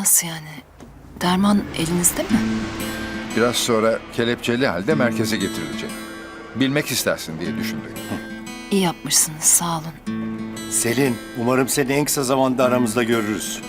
Nasıl yani? Derman elinizde mi? Biraz sonra kelepçeli halde merkeze getirilecek. Bilmek istersin diye düşündük. İyi yapmışsınız sağ olun. Selin, umarım seni en kısa zamanda aramızda görürüz.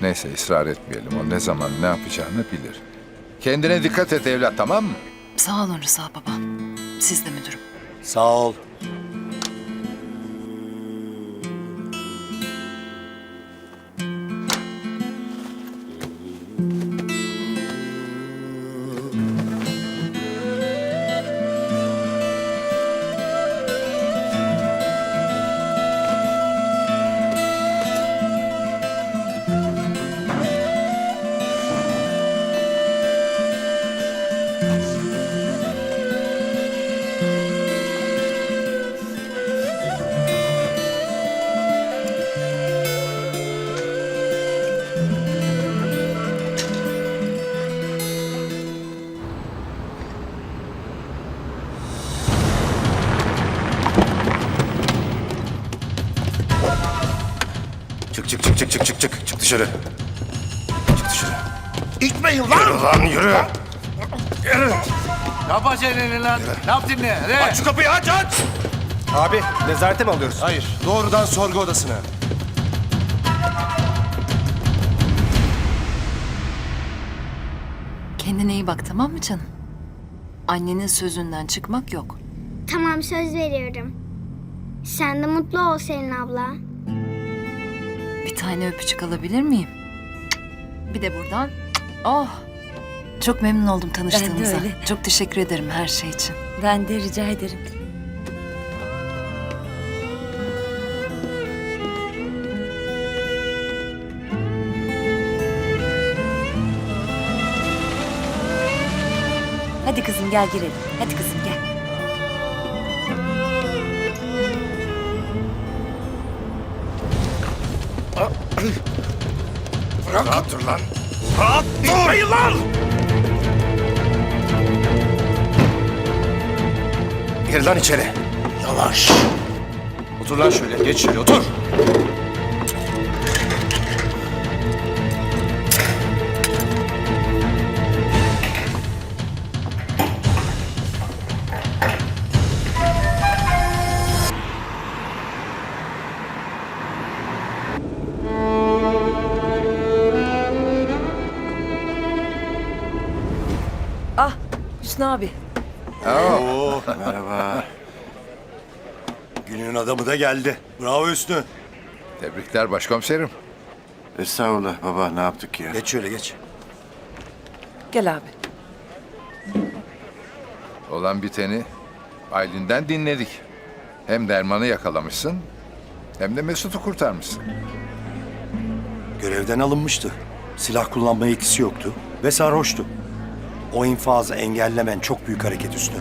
Neyse ısrar etmeyelim. O ne zaman ne yapacağını bilir. Kendine dikkat et evlat tamam mı? Sağ olun Rıza baba. Siz de müdürüm. Sağ ol. Çık çık çık çık çık çık çık çık dışarı. Çık dışarı. İtmeyin lan! Yürü lan yürü. Yürü. Yap aceleni lan. Yap dinle. Hadi. Aç şu kapıyı aç aç. Abi nezarete mi alıyoruz? Hayır doğrudan sorgu odasına. Kendine iyi bak tamam mı canım? Annenin sözünden çıkmak yok. Tamam söz veriyorum. Sen de mutlu ol Selin abla. Bir tane öpücük alabilir miyim? Bir de buradan. Oh! Çok memnun oldum tanıştığımıza. öyle. Çok teşekkür ederim her şey için. Ben de rica ederim. Hadi kızım gel girelim. Hadi kızım gel. Rahat dur lan. Rahat dur. Lan. Gir lan içeri. Yavaş. Otur lan şöyle. Geç şöyle otur. Hüsnü abi. Oo, merhaba. Günün adamı da geldi. Bravo Hüsnü. Tebrikler başkomiserim. Estağfurullah baba ne yaptık ya? Geç şöyle geç. Gel abi. Olan biteni Aylin'den dinledik. Hem dermanı yakalamışsın hem de Mesut'u kurtarmışsın. Görevden alınmıştı. Silah kullanma yetkisi yoktu ve sarhoştu. O infazı engellemen çok büyük hareket Hüsnü.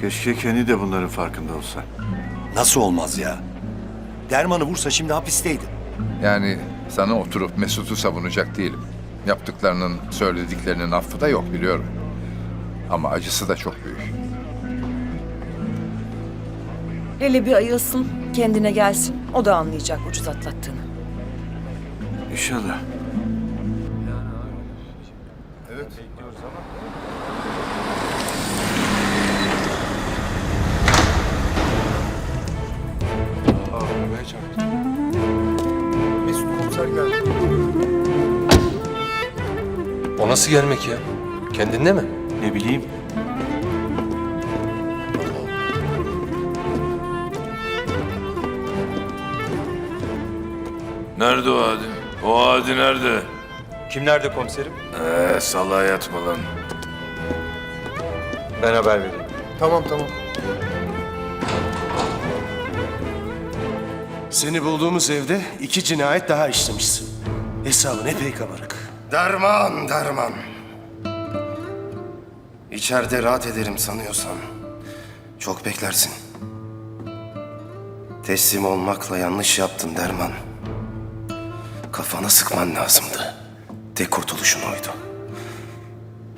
Keşke kendi de bunların farkında olsa. Nasıl olmaz ya? Dermanı vursa şimdi hapisteydi. Yani sana oturup Mesut'u savunacak değilim. Yaptıklarının, söylediklerinin affı da yok biliyorum. Ama acısı da çok büyük. Hele bir ayılsın, kendine gelsin. O da anlayacak ucuz atlattığını. İnşallah. Komiser geldi. O nasıl gelmek ya? Kendinde mi? Ne bileyim. Nerede o Adi? O Adi nerede? Kim nerede komiserim? Ee, salağa yatma lan. Ben haber vereyim. Tamam tamam. Seni bulduğumuz evde iki cinayet daha işlemişsin. Hesabın epey kabarık. Derman, derman. İçeride rahat ederim sanıyorsan çok beklersin. Teslim olmakla yanlış yaptın derman. Kafana sıkman lazımdı. Tek kurtuluşun oydu.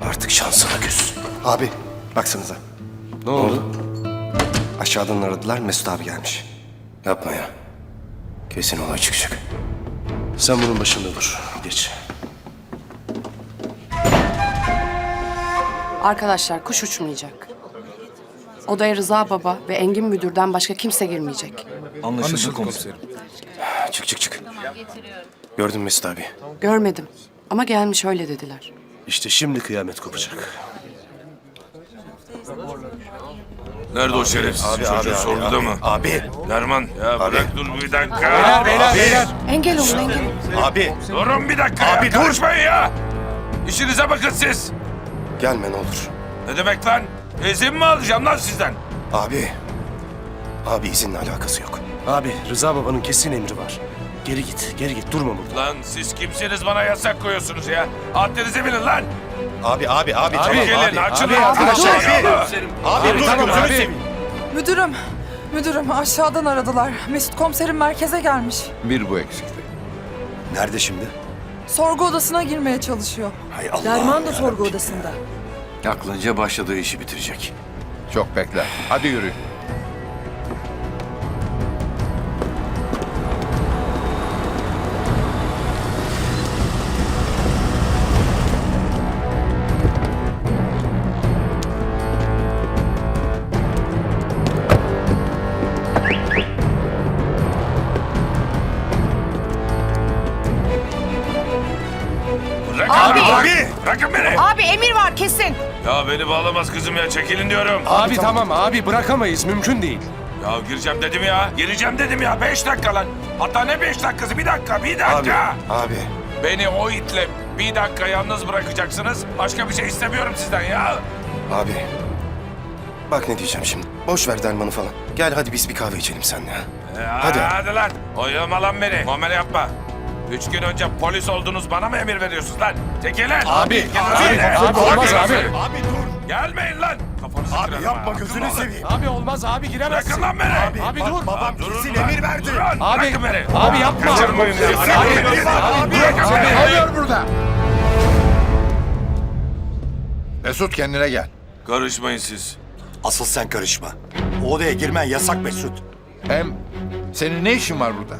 Artık şansına küs. Abi, baksanıza. Ne oldu? Aşağıdan aradılar, Mesut abi gelmiş. Yapma ya. Kesin olay çıkacak. Sen bunun başında dur. Geç. Arkadaşlar kuş uçmayacak. Odaya Rıza Baba ve Engin Müdür'den başka kimse girmeyecek. Anlaşıldı, komiserim. Çık çık çık. Gördün Mesut abi. Görmedim ama gelmiş öyle dediler. İşte şimdi kıyamet kopacak. Nerede o şerefsiz Abi çocuğu abi abi. sorguda abi. mı? Abi. Derman ya Abi. bırak dur bir dakika. Beyler beyler beyler. Engel olun engel olun. Abi. Durun bir dakika Abi, ya dur. karışmayın ya. İşinize bakın siz. Gelme ne olur. Ne demek lan? İzin mi alacağım lan sizden? Abi. Abi izinle alakası yok. Abi Rıza babanın kesin emri var. Geri git, geri git. Durma burada. Lan siz kimsiniz bana yasak koyuyorsunuz ya? Haddinizi bilin lan. Abi abi abi, Abi, tamam gelin abi. açılın. abi, arkadaşlar. abi. Ya. Abi, dur tamam, gözünü abi. seveyim. Müdürüm, müdürüm aşağıdan aradılar. Mesut komiserim merkeze gelmiş. Bir bu eksikti. Nerede şimdi? Sorgu odasına girmeye çalışıyor. Hay Allah. Derman da sorgu odasında. Aklınca başladığı işi bitirecek. Çok bekler. Hadi yürü. Kesin. Ya beni bağlamaz kızım ya çekilin diyorum. Abi tamam abi bırakamayız mümkün değil. Ya gireceğim dedim ya. Gireceğim dedim ya. Beş dakika lan. Hatta ne beş dakikası? Bir dakika, bir dakika. Abi. Abi. Beni o itle bir dakika yalnız bırakacaksınız. Başka bir şey istemiyorum sizden ya. Abi. Bak ne diyeceğim şimdi. Boş ver dermanı falan. Gel hadi biz bir kahve içelim seninle. ha. Ya, Hadi. Hadi lan. Oyalama lan beni. Muamele yapma. Üç gün önce polis oldunuz bana mı emir veriyorsunuz lan? Çekilin. Abi, Gelin abi, abi, olmaz Bırakın abi. Abi dur. Gelmeyin lan. Kafanızı Abi kırarım yapma ha. gözünü Akıllı olun. seveyim. Abi olmaz abi giremezsin. Bırakın lan beni. Abi, dur. Babam Durun kesin lan. emir verdi. Durun. Abi, Bırakın beni. abi yapma. Kaçırmayın beni. Bırakın Abi, beni. abi, Bırakın beni. Ne oluyor burada? Mesut kendine gel. Karışmayın siz. Asıl sen karışma. O odaya girmen yasak Mesut. Hem senin ne işin var burada?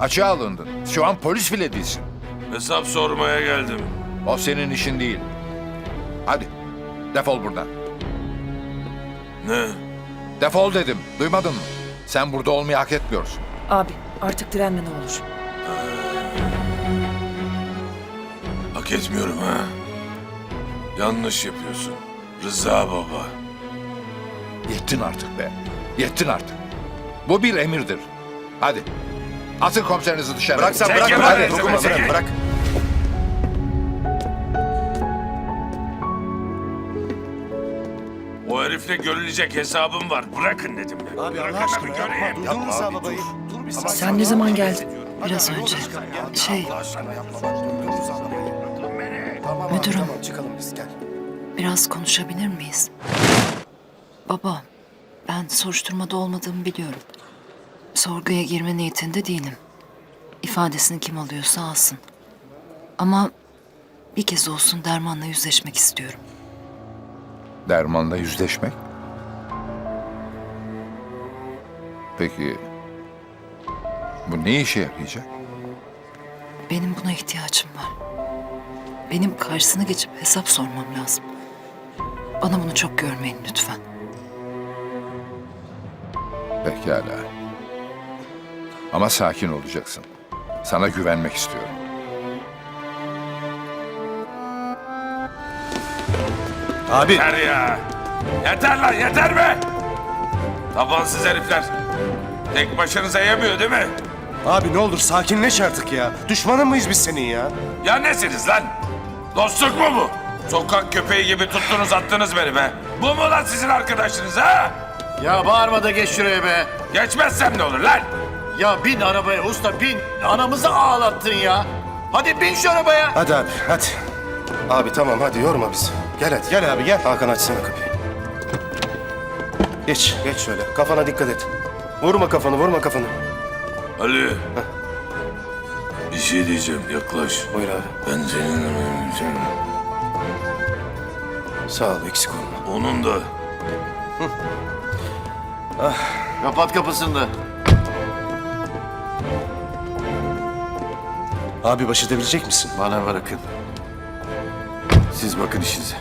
Açığa alındın. Şu an polis bile değilsin. Hesap sormaya geldim. O senin işin değil. Hadi defol buradan. Ne? Defol dedim. Duymadın mı? Sen burada olmayı hak etmiyorsun. Abi artık direnme ne olur. Hak etmiyorum ha. Yanlış yapıyorsun. Rıza baba. Yettin artık be. Yettin artık. Bu bir emirdir. Hadi. Atın komiserinizi dışarı. Bırak sen bırak bırak. Dokunma bırak. O herifle görülecek hesabım var. Bırakın dedim ya. Abi Allah aşkına yapma. göreyim. Duydun Rıza babayı. Dur bir saniye. Sen ne zaman geldin? Biraz önce. Şey, Tamam Müdürüm. Tamam çıkalım biz gel. biraz konuşabilir miyiz? Baba, ben soruşturmada olmadığımı biliyorum. Sorguya girme niyetinde değilim. İfadesini kim alıyorsa alsın. Ama bir kez olsun Derman'la yüzleşmek istiyorum. Dermanla yüzleşmek. Peki bu ne işe yarayacak? Benim buna ihtiyacım var. Benim karşısına geçip hesap sormam lazım. Bana bunu çok görmeyin lütfen. Pekala. Ama sakin olacaksın. Sana güvenmek istiyorum. Abi. Yeter ya. Yeter lan yeter be. Tabansız herifler. Tek başınıza yemiyor değil mi? Abi ne olur sakinleş artık ya. Düşmanın mıyız biz senin ya? Ya nesiniz lan? Dostluk mu bu? Sokak köpeği gibi tuttunuz attınız beni be. Bu mu lan sizin arkadaşınız ha? Ya bağırma da geç şuraya be. Geçmezsem ne olur lan? Ya bin arabaya usta bin. Anamızı ağlattın ya. Hadi bin şu arabaya. Hadi abi hadi. Abi tamam hadi yorma bizi. Gel hadi. Gel abi gel. Hakan açsana kapıyı. Geç. Geç şöyle. Kafana dikkat et. Vurma kafanı vurma kafanı. Ali. Bir şey diyeceğim yaklaş. Buyur abi. Ben senin Sağ ol eksik olma. onun da. Kapat kapısını da. Abi baş edebilecek misin? Bana bırakın. Siz bakın işinize.